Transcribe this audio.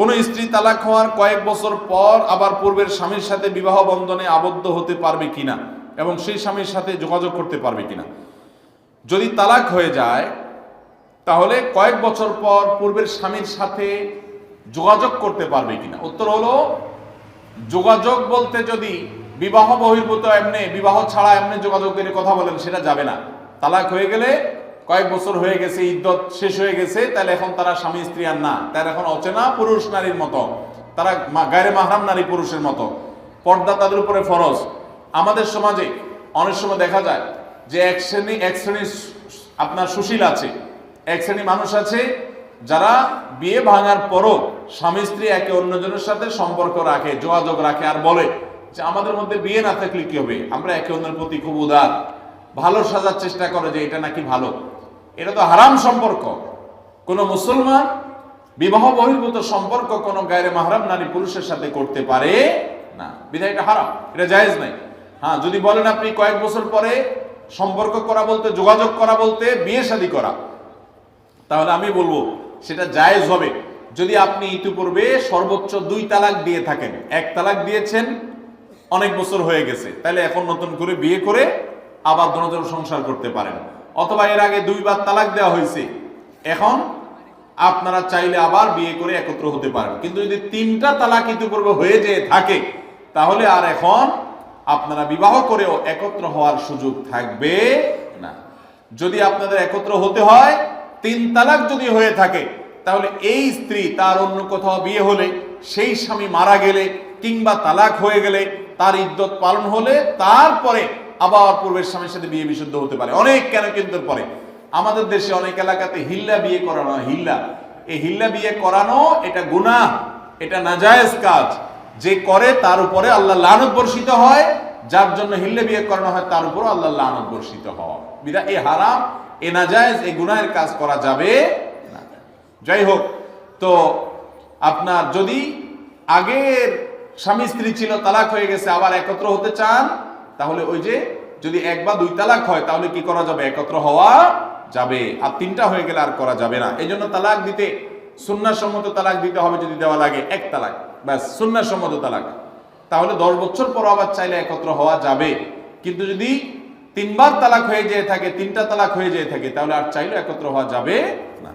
কোনো স্ত্রী তালাক হওয়ার কয়েক বছর পর আবার পূর্বের স্বামীর সাথে বিবাহ বন্ধনে আবদ্ধ হতে পারবে কিনা এবং সেই স্বামীর সাথে যোগাযোগ করতে পারবে কিনা? যদি তালাক হয়ে যায়, তাহলে কয়েক বছর পর পূর্বের স্বামীর সাথে যোগাযোগ করতে পারবে কিনা? উত্তর হলো, যোগাযোগ বলতে যদি বিবাহ বহির্ভূত এমনি, বিবাহ ছাড়া এমনি যোগাযোগ করে কথা বলেন, সেটা যাবে না। তালাক হয়ে গেলে কয়েক বছর হয়ে গেছে, ইদ্যত শেষ হয়ে গেছে, তাহলে এখন তারা স্বামী, স্ত্রী আর না। তারা এখন অচেনা পুরুষ নারীর মতো। তারা গায়ের মাহরাম নারী পুরুষের মতো। পর্দা তাদের উপরে ফরজ। আমাদের সমাজে অনেক সময় দেখা যায় যে এক শ্রেণি, এক শ্রেণির আপনার সুশীল আছে, এক শ্রেণি মানুষ আছে, যারা বিয়ে ভাঙার পরও স্বামী, স্ত্রী একে অন্যজনের সাথে সম্পর্ক রাখে, যোগাযোগ রাখে আর বলে যে আমাদের মধ্যে বিয়ে না থাকলে কি হবে? আমরা একে অন্যের প্রতি খুব উদার। ভালো সাজার চেষ্টা করে যে এটা নাকি ভালো। এটা তো হারাম সম্পর্ক। কোন মুসলমান বিবাহ বহির্ভূত সম্পর্ক কোন গায়ের মাহরাম নারী পুরুষের সাথে করতে পারে না। বিধায় এটা হারাম, এটা জায়েজ নাই। হ্যাঁ যদি বলেন আপনি কয়েক বছর পরে সম্পর্ক করা বলতে, যোগাযোগ করা বলতে, বিয়ে শাদী করা, তাহলে আমি বলব সেটা জায়েজ হবে। যদি আপনি ইতিপূর্বে সর্বোচ্চ দুই তালাক দিয়ে থাকেন, এক তালাক দিয়েছেন, অনেক বছর হয়ে গেছে, তাহলে এখন নতুন করে বিয়ে করে আবার দুজন সংসার করতে পারেন। অথবা এর আগে দুইবার তালাক দেওয়া হয়েছে। এখন আপনারা চাইলে আবার বিয়ে করে একত্র হতে পারেন। কিন্তু যদি তিনটা তালাক ইতিপূর্বে হয়ে যেয়ে থাকে, তাহলে আর এখন আপনারা বিবাহ করেও একত্র হওয়ার সুযোগ থাকবে না। যদি আপনাদের একত্র হতে হয়, তিন তালাক যদি হয়ে থাকে, তাহলে এই স্ত্রী তার অন্য কোথাও বিয়ে হলে, সেই স্বামী মারা গেলে কিংবা তালাক হয়ে গেলে তার ইদ্যত পালন হলে তারপরে আবার পূর্বের স্বামীর সাথে বিয়ে বিশুদ্ধ হতে পারে। অনেক কেন কিন্তু পরে? আমাদের দেশে অনেক এলাকাতে হিল্লা বিয়ে করানো হিল্লা। এই হিল্লা বিয়ে করানো, এটা গুনাহ, এটা নাজায়েজ কাজ। যে করে, তার উপরে আল্লাহ লানত বর্ষিত হয়। যার জন্য হিল্লে বিয়ে করানো হয়, তার উপর আল্লাহ লানত বর্ষিত হয়। বিদা, এ হারাম, এ নাজায়েজ, এ গুনাহের কাজ করা যাবে না। যাই হোক, তো আপনার যদি আগের স্বামী স্ত্রী ছিল, তালাক হয়ে গেছে, আবার একত্র হতে চান তাহলে ওই যে যদি এক বা দুই তালাক হয়, তাহলে কি করা যাবে? একত্র হওয়া যাবে। আর তিনটা হয়ে গেলে আর করা যাবে না। এই জন্য তালাক দিতে, সুন্নাসম্মত তালাক দিতে হবে যদি দেওয়া লাগে, এক তালাক। ব্যাস, সুন্নাসম্মত তালাক। তাহলে দশ বছর পর আবার চাইলে একত্র হওয়া যাবে। কিন্তু যদি তিনবার তালাক হয়ে যেয়ে থাকে, তিনটা তালাক হয়ে যেয়ে থাকে, তাহলে আর চাইলে একত্র হওয়া যাবে না।